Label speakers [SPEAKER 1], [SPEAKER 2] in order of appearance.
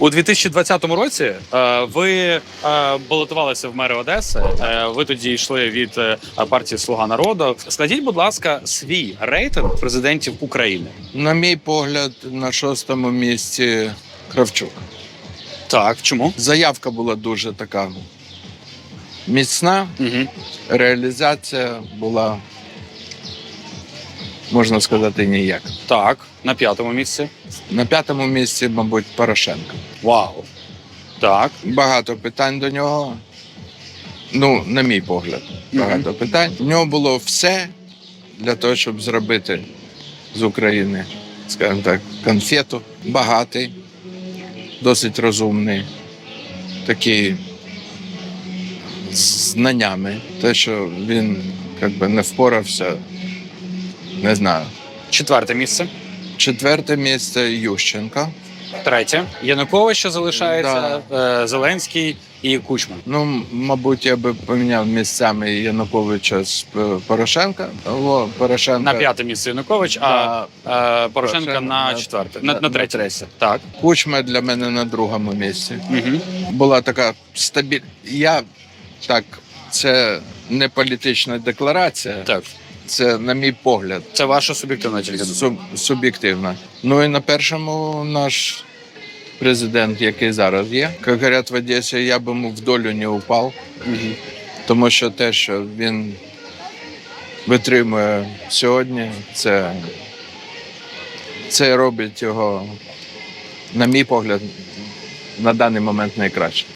[SPEAKER 1] У 2020 році е, ви е, балотувалися в мери Одеси. Е, ви тоді йшли від е, партії Слуга народу. Складіть, будь ласка, свій рейтинг президентів України.
[SPEAKER 2] На мій погляд, на шостому місці Кравчук.
[SPEAKER 1] Так, чому?
[SPEAKER 2] Заявка була дуже така міцна,
[SPEAKER 1] Угу.
[SPEAKER 2] реалізація була, можна сказати, ніяк.
[SPEAKER 1] Так, на п'ятому місці.
[SPEAKER 2] На п'ятому місці, мабуть, Порошенко.
[SPEAKER 1] Вау. Так.
[SPEAKER 2] Багато питань до нього. Ну, на мій погляд, багато питань. У нього було все для того, щоб зробити з України, скажімо так, конфету. Багатий, досить розумний, такий з знаннями. Те, що він якби, не впорався, не знаю.
[SPEAKER 1] Четверте місце.
[SPEAKER 2] Четверте місце Ющенка.
[SPEAKER 1] Третє. Янукович ще залишається. е, Зеленський і Кучма.
[SPEAKER 2] Ну, мабуть, я би поміняв місцями Януковича з П- Порошенка. О, Порошенка.
[SPEAKER 1] На п'яте місце Янукович, а е, Порошенка
[SPEAKER 2] Порошенко
[SPEAKER 1] на
[SPEAKER 2] на-
[SPEAKER 1] четверте.
[SPEAKER 2] на-
[SPEAKER 1] На, на
[SPEAKER 2] на
[SPEAKER 1] третє.
[SPEAKER 2] третє.
[SPEAKER 1] Так.
[SPEAKER 2] Кучма для мене на другому місці.
[SPEAKER 1] Угу.
[SPEAKER 2] Була така стабіль. Я так, це не політична декларація,
[SPEAKER 1] Так.
[SPEAKER 2] Це, на мій погляд,
[SPEAKER 1] Це ваша суб'єктивна тільки.
[SPEAKER 2] суб, суб'єктивна. Ну і на першому наш президент, який зараз є. Як говорять в Одесі, я б йому в долю не упав.
[SPEAKER 1] Мгм.
[SPEAKER 2] Тому що те, що він витримує сьогодні, це, це робить його, на мій погляд, на даний момент найкраще.